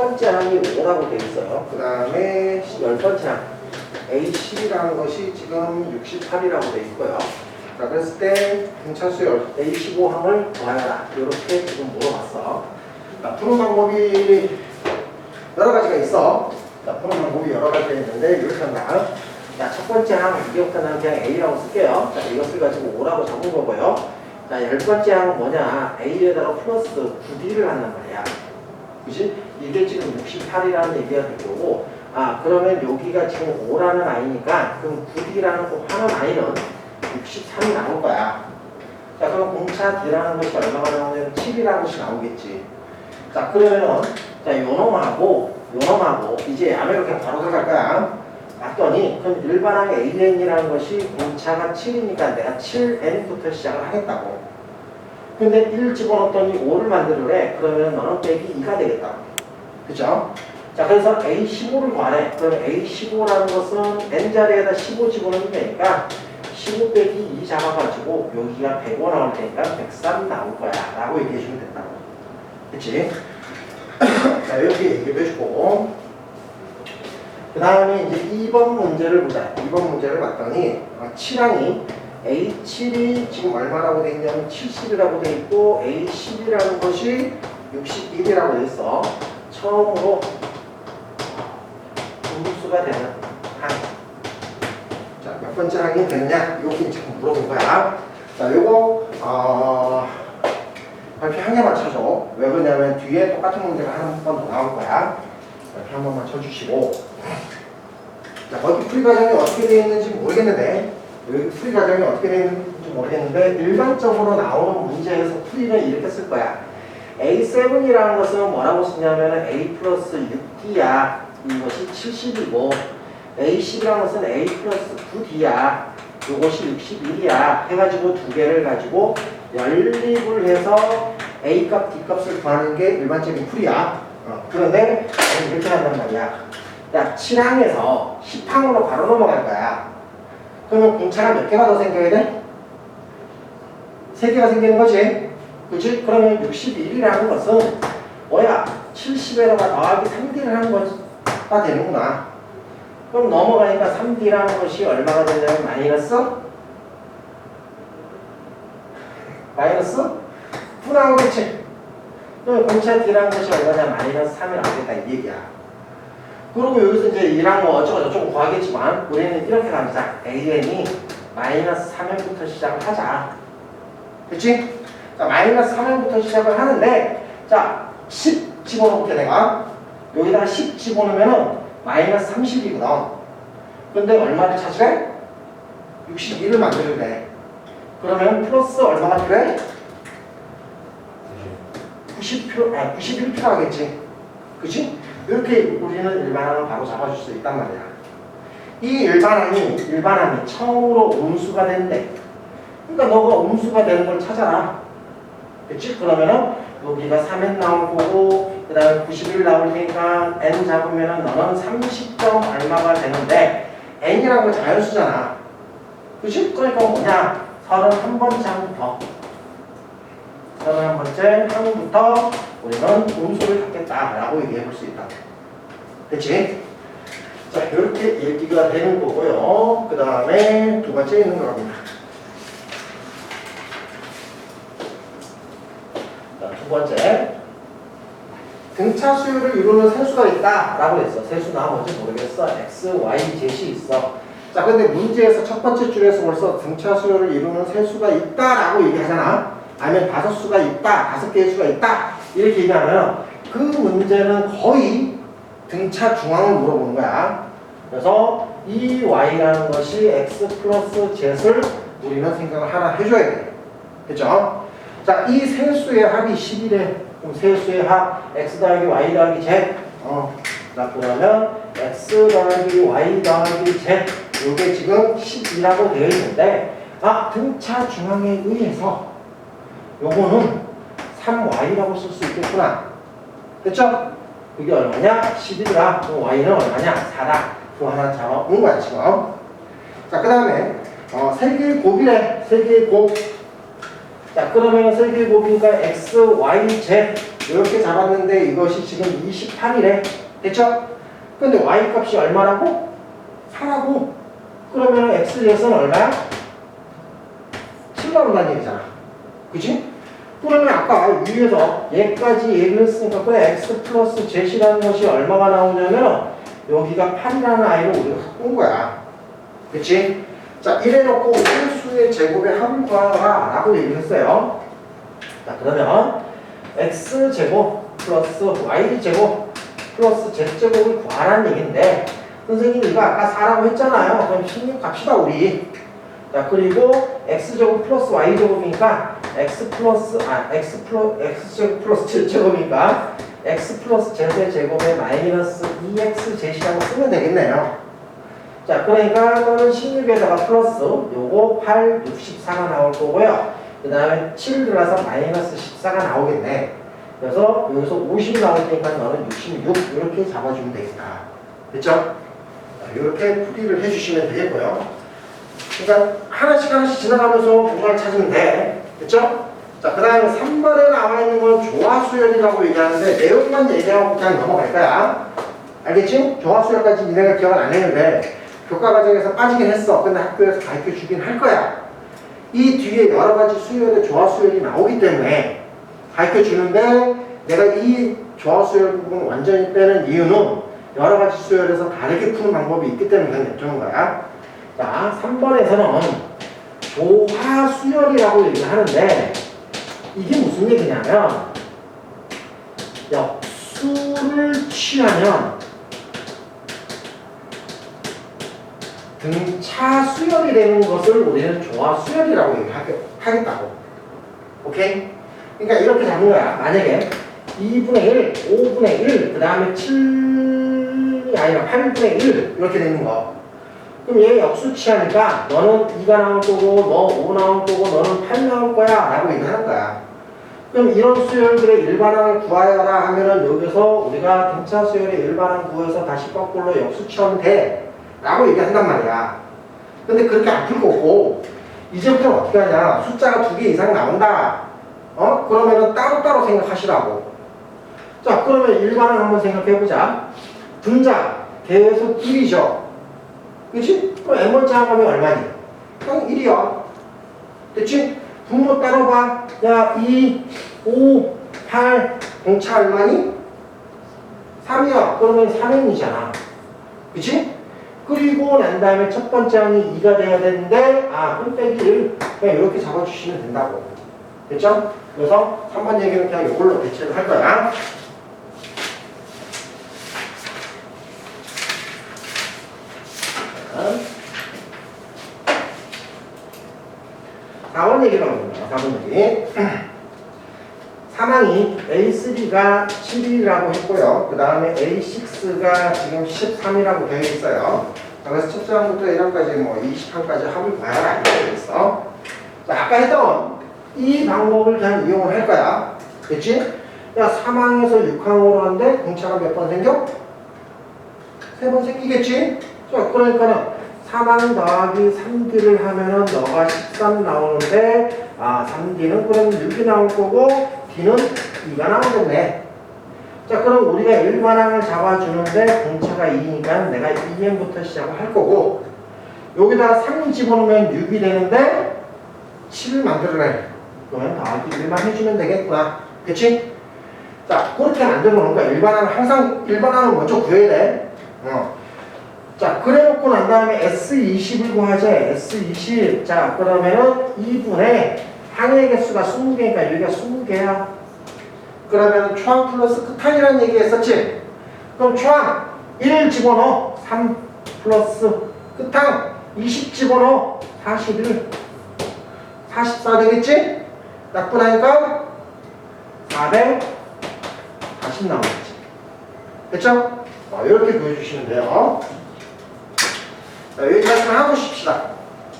번째 항이 5라고 돼 있어요. 그 다음에 열 번째 항 A10이라는 것이 지금 68이라고 돼 있고요. 자, 그랬을 때 등차수 열 A15 항을 구하여라. 이렇게 지금 물어봤어. 자, 푸는 방법이 여러 가지가 있어. 자, 푸는 방법이 여러 가지가 있는데 이렇게 한다. 자, 첫 번째 항 이제부터 는 그냥 A라고 쓸게요. 자, 이것을 가지고 5라고 적은 거고요. 자, 열 번째 항은 뭐냐? A에다가 플러스 9D를 한단 말이야. 그지? 이게 지금 68이라는 얘기가 될 거고, 아, 그러면 여기가 지금 5라는 아이니까, 그럼 9D라는 그 하는 아이는 63이 나올 거야. 자, 그럼 공차 D라는 것이 얼마가 나오냐면 7이라는 것이 나오겠지. 자, 그러면은, 자, 요 놈하고, 요 놈하고, 이제 아메로 그냥 바로 들어갈 거야. 봤더니, 그럼 일반항 AN이라는 것이 공차가 7이니까 내가 7N부터 시작을 하겠다고. 근데 1 집어넣었더니 5를 만들으래. 그러면 너는 빼기 2가 되겠다. 그죠? 자, 그래서 A15를 구하래. 그럼 A15라는 것은 N자리에다 15 집어넣으면 되니까 15 빼기 2 잡아가지고 여기가 105 나올 테니까 103 나올 거야. 라고 얘기해 주면 된다고. 그치? 자, 이렇게 얘기해 주고. 그 다음에 이제 2번 문제를 보자. 2번 문제를 봤더니, 어, 7항이 A7이 지금 얼마라고 돼 있냐면 70이라고 돼 있고 A10이라는 것이 61이라고 돼 있어. 처음으로 분수가 되는 항. 자, 몇 번째 항이 되느냐? 여기 지금 물어본 거야. 자, 요거 어, 발표 한 개만 쳐줘. 왜 그러냐면 뒤에 똑같은 문제가 한 번 더 나올 거야. 발표 한 번만 쳐주시고. 자, 거기 풀이 과정이 어떻게 되어 있는지 모르겠는데 여기 풀이 과정이 어떻게 되어 있는지 모르겠는데 일반적으로 나오는 문제에서 풀이는 이렇게 쓸 거야. A7이라는 것은 뭐라고 쓰냐면 A 플러스 6D야. 이것이 70이고 A10이라는 것은 A 플러스 9D야. 이것이 61이야. 해가지고 두 개를 가지고 연립을 해서 A 값, D 값을 구하는 게 일반적인 풀이야. 어, 그런데 이렇게 한단 말이야. 야, 7항에서 10항으로 바로 넘어갈 거야. 그러면 공차가 몇 개가 더 생겨야 돼? 3개가 생기는 거지. 그치? 그러면 61이라는 것은 뭐야? 70에다가 더하기 3D를 하는 것가 되는구나. 그럼 넘어가니까 3D라는 것이 얼마가 되냐면 마이너스? 마이너스? 9 나오겠지? 그럼 공차 D라는 것이 얼마냐? 마이너스 3이 나오겠다 이 얘기야. 그리고 여기서 이제 1항 뭐 어쩌고 저쩌고 구하겠지만 우리는 이렇게 가자. AN이 마이너스 3회부터 시작을 하자. 그치? 자, 마이너스 3회부터 시작을 하는데 자, 10 집어넣을게 내가. 여기다가 10 집어넣으면은 마이너스 30이거든. 근데 얼마를 찾으래? 62를 만들래. 그러면 플러스 얼마가 필요해? 90 필요, 아, 91 필요하겠지. 그치? 이렇게 우리는 일반항을 바로 잡아줄 수 있단 말이야. 이 일반항이 일반항이 처음으로 음수가 된대. 그러니까 너가 음수가 되는 걸 찾아라. 그치? 그러면은 여기가 3n 나올 거고 그 다음에 91 나올 테니까 n 잡으면은 너는 30점 얼마가 되는데 n이라고 자연수잖아. 그치? 그러니까 뭐냐? 31번째 항부터 31번째 항부터 우리는 음수를 갖겠다라고 얘기해 볼 수 있다. 그치? 자, 이렇게 얘기가 되는 거고요. 그 다음에 두 번째 있는 겁니다. 자, 두 번째. 등차 수율을 이루는 세수가 있다 라고 했어. 세수나 뭔지 모르겠어. x, y, zet이 있어. 자, 근데 문제에서 첫 번째 줄에서 벌써 등차 수율을 이루는 세수가 있다 라고 얘기하잖아. 아니면 다섯 수가 있다, 다섯 개의 수가 있다 이렇게 얘기하면 그 문제는 거의 등차 중앙을 물어보는 거야. 그래서 이 y라는 것이 x 플러스 z를 우리는 생각을 하나 해줘야 돼. 그죠? 자, 이 세수의 합이 10이래. 그럼 세수의 합 x 더하기 y 더하기 z. 어, 자 그러면 x 더하기 y 더하기 z 이게 지금 10이라고 되어 있는데 아 등차 중앙에 의해서 요거는 3y라고 쓸 수 있겠구나. 됐죠? 그게 얼마냐? 11이라. 그럼 y는 얼마냐? 4다. 그거 하나 잡아온 거야, 지금. 자, 그 다음에, 어, 세 개의 곱이래. 세 개의 곱. 자, 그러면 세 개의 곱이니까 x, y, z. 이렇게 잡았는데 이것이 지금 28이래. 됐죠? 근데 y 값이 얼마라고? 4라고. 그러면 x 제곱은 얼마야? 7 나온다는 얘기잖아. 그치? 그러면 아까 위에서 얘까지 얘기를 했으니까 그래 x 플러스 z라는 것이 얼마가 나오냐면 여기가 8이라는 아이를 우리가 갖고 온 거야. 그치? 자 이래놓고 수의 제곱의 합을 구하라 라고 얘기를 했어요. 자 그러면 x제곱 플러스 y제곱 플러스 z제곱을 구하라는 얘기인데 선생님 이거 아까 4라고 했잖아요. 그럼 16 갑시다 우리. 자 그리고 x제곱 플러스 y제곱이니까 x 플러스 아 x 플러 x제곱 플러스 z제곱이니까 x 플러스 z의 제곱에 마이너스 2x 제시라고 쓰면 되겠네요. 자 그러니까 또는 16에다가 플러스 요거 8, 64가 나올 거고요. 그 다음에 7 들어가서 마이너스 14가 나오겠네. 그래서 여기서 50 나올 테니까 너는 66 이렇게 잡아주면 되겠다. 됐죠? 자, 이렇게 풀이를 해주시면 되겠고요. 그러니까 하나씩 하나씩 지나가면서 뭔가를 찾으면 돼. 됐죠? 자, 그 다음에 3번에 나와 있는 건 조화수열이라고 얘기하는데 내용만 얘기하고 그냥 넘어갈 거야. 알겠지? 조화수열까지 니네가 기억을 안 했는데 교과 과정에서 빠지긴 했어. 근데 학교에서 가르쳐 주긴 할 거야. 이 뒤에 여러 가지 수열의 조화수열이 나오기 때문에 가르쳐 주는데 내가 이 조화수열 부분 완전히 빼는 이유는 여러 가지 수열에서 다르게 푸는 방법이 있기 때문에 그냥 냅두는 거야. 자, 3번에서는 조화수열이라고 얘기하는데 이게 무슨 얘기냐면 역수를 취하면 등차 수열이 되는 것을 우리는 조화 수열이라고 얘기하겠다고. 오케이? 그러니까 이렇게 잡는 거야. 만약에 2분의 1, 5분의 1, 그 다음에 7이 아니라 8분의 1 이렇게 되는 거. 그럼 얘 역수치하니까 너는 2가 나올 거고 너5 나올 거고 너는 8 나올 거야 라고 얘기하는 거야. 그럼 이런 수열들의 일반항을 구하여라 하면은 여기서 우리가 등차 수열의 일반항 구해서 다시 거꾸로 역수치하면 돼. 라고 얘기한단 말이야. 근데 그렇게 안 풀 거고, 이제부터는 어떻게 하냐. 숫자가 두 개 이상 나온다. 어? 그러면은 따로따로 생각하시라고. 자, 그러면 일반항 한번 생각해보자. 분자, 계속 1이죠. 그치? 그럼 n번째 항하면 얼마니? 그냥 1이야. 됐지? 분모 따로 봐. 야, 2, 5, 8, 공차 얼마니? 3이야. 그러면 3n이잖아. 그치? 그리고 난 다음에 첫 번째 항이 2가 돼야 되는데 아, 분 빼기 1 그냥 이렇게 잡아주시면 된다고. 됐죠? 그래서 3번 얘기는 그냥 이걸로 대체를 할 거야. 4번 얘기로 갑니다. 4번 얘기. 사망이 A3가 7이라고 했고요. 그 다음에 A6가 지금 13이라고 되어 있어요. 자, 그래서 첫 장부터 1항까지 뭐 20항까지 합을 봐야 있어. 자, 아까 했던 이 방법을 그냥 이용을 할 거야. 그치? 야, 사망에서 6항으로 하는데 공차가 몇 번 생겨? 세 번 생기겠지? 자, 그러니까는 사망 더하기 3D를 하면은 너가 13 나오는데 아, 3D는 그럼 6이 나올 거고 D는 2가 나오겠네. 자, 그럼 우리가 일반항을 잡아주는데 공차가 2니까 내가 2행부터 시작을 할 거고 여기다 3 집어넣으면 6이 되는데 7을 만들어내. 그러면 더하기 1만 해주면 되겠구나. 그치? 자, 그렇게 만들어 놓은 거야. 일반항을 항상 일반항을 먼저 구해야 돼. 어. 자, 그래 놓고 난 다음에 S20을 구하자. S20. 자, 그러면은 2분의 항의 개수가 20개니까 여기가 20개야. 그러면 초항 플러스 끝항이라는 얘기 했었지? 그럼 초항 1 집어넣어. 3 플러스 끝항 20 집어넣어. 41. 44 되겠지? 약분하니까 440 나오겠지. 됐죠? 어, 이렇게 보여주시면 돼요. 자, 여기까지만 하고 쉽시다.